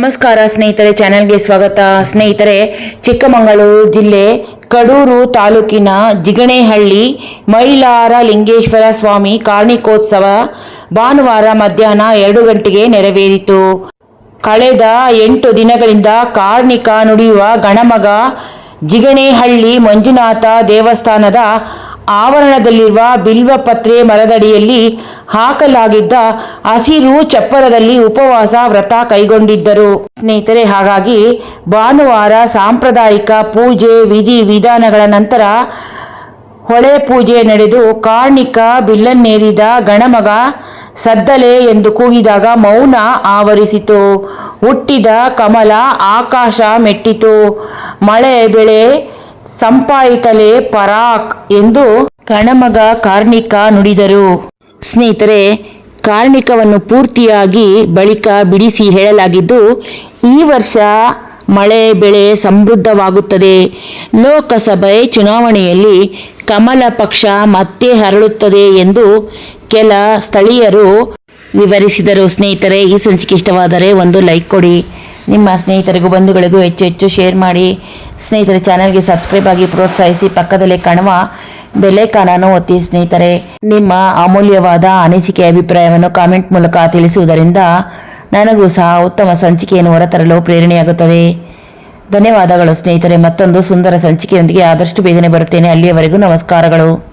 ನಮಸ್ಕಾರ ಸ್ನೇಹಿತರೆ, ಚಾನೆಲ್ಗೆ ಸ್ವಾಗತ. ಸ್ನೇಹಿತರೆ, ಚಿಕ್ಕಮಗಳೂರು ಜಿಲ್ಲೆ ಕಡೂರು ತಾಲೂಕಿನ ಜಿಗಣೇಹಳ್ಳಿ ಮೈಲಾರ ಲಿಂಗೇಶ್ವರ ಸ್ವಾಮಿ ಕಾರ್ಣಿಕೋತ್ಸವ ಭಾನುವಾರ ಮಧ್ಯಾಹ್ನ ಎರಡು ಗಂಟೆಗೆ ನೆರವೇರಿತು. ಕಳೆದ ಎಂಟು ದಿನಗಳಿಂದ ಕಾರ್ಣಿಕ ನುಡಿಯುವ ಗಣಮಗ ಜಿಗಣೇಹಳ್ಳಿ ಮಂಜುನಾಥ ದೇವಸ್ಥಾನದ ಆವರಣದಲ್ಲಿರುವ ಬಿಲ್ವಪತ್ರೆ ಮರದಡಿಯಲ್ಲಿ ಹಾಕಲಾಗಿದ್ದ ಹಸಿರು ಚಪ್ಪರದಲ್ಲಿ ಉಪವಾಸ ವ್ರತ ಕೈಗೊಂಡಿದ್ದರು. ಸ್ನೇಹಿತರೆ, ಹಾಗಾಗಿ ಭಾನುವಾರ ಸಾಂಪ್ರದಾಯಿಕ ಪೂಜೆ ವಿಧಿ ವಿಧಾನಗಳ ನಂತರ ಹೊಳೆ ಪೂಜೆ ನಡೆದು ಕಾರ್ಣಿಕ ಬಿಲ್ಲನ್ನೇರಿದ ಗಣಮಗ ಸದ್ದಲೆ ಎಂದು ಕೂಗಿದಾಗ ಮೌನ ಆವರಿಸಿತು. ಹುಟ್ಟಿದ ಕಮಲ ಆಕಾಶ ಮೆಟ್ಟಿತು. ಮಳೆ ಬೆಳೆ ಸಂಪಾಯಿತಲೆ ಪರಾಕ್ ಎಂದು ಕಣಮಗ ಕಾರ್ಣಿಕ ನುಡಿದರು. ಸ್ನೇಹಿತರೆ, ಕಾರ್ಣಿಕವನ್ನು ಪೂರ್ತಿಯಾಗಿ ಬಳಿಕ ಬಿಡಿಸಿ ಹೇಳಲಾಗಿದ್ದು, ಈ ವರ್ಷ ಮಳೆ ಬೆಳೆ ಸಮೃದ್ಧವಾಗುತ್ತದೆ. ಲೋಕಸಭೆ ಚುನಾವಣೆಯಲ್ಲಿ ಕಮಲ ಪಕ್ಷ ಮತ್ತೆ ಹರಳುತ್ತದೆ ಎಂದು ಕೆಲ ಸ್ಥಳೀಯರು ವಿವರಿಸಿದರು. ಸ್ನೇಹಿತರೆ, ಈ ಸಂಚಿಕೆ ಇಷ್ಟವಾದರೆ ಒಂದು ಲೈಕ್ ಕೊಡಿ. ನಿಮ್ಮ ಸ್ನೇಹಿತರಿಗೂ, ಬಂಧುಗಳಿಗೂ ಹೆಚ್ಚು ಹೆಚ್ಚು ಶೇರ್ ಮಾಡಿ. ಸ್ನೇಹಿತರೆ, ಚಾನೆಲ್ಗೆ ಸಬ್ಸ್ಕ್ರೈಬ್ ಆಗಿ ಪ್ರೋತ್ಸಾಹಿಸಿ. ಪಕ್ಕದಲ್ಲೇ ಕಾಣುವ ಬೆಲೆಕಾನನ್ನು ಒತ್ತಿ ಸ್ನೇಹಿತರೆ. ನಿಮ್ಮ ಅಮೂಲ್ಯವಾದ ಅನಿಸಿಕೆ ಅಭಿಪ್ರಾಯವನ್ನು ಕಾಮೆಂಟ್ ಮೂಲಕ ತಿಳಿಸುವುದರಿಂದ ನನಗೂ ಸಹ ಉತ್ತಮ ಸಂಚಿಕೆಯನ್ನು ಹೊರತರಲು ಪ್ರೇರಣೆಯಾಗುತ್ತದೆ. ಧನ್ಯವಾದಗಳು ಸ್ನೇಹಿತರೆ. ಮತ್ತೊಂದು ಸುಂದರ ಸಂಚಿಕೆಯೊಂದಿಗೆ ಆದಷ್ಟು ಬೇಗನೆ ಬರುತ್ತೇನೆ. ಅಲ್ಲಿಯವರೆಗೂ ನಮಸ್ಕಾರಗಳು.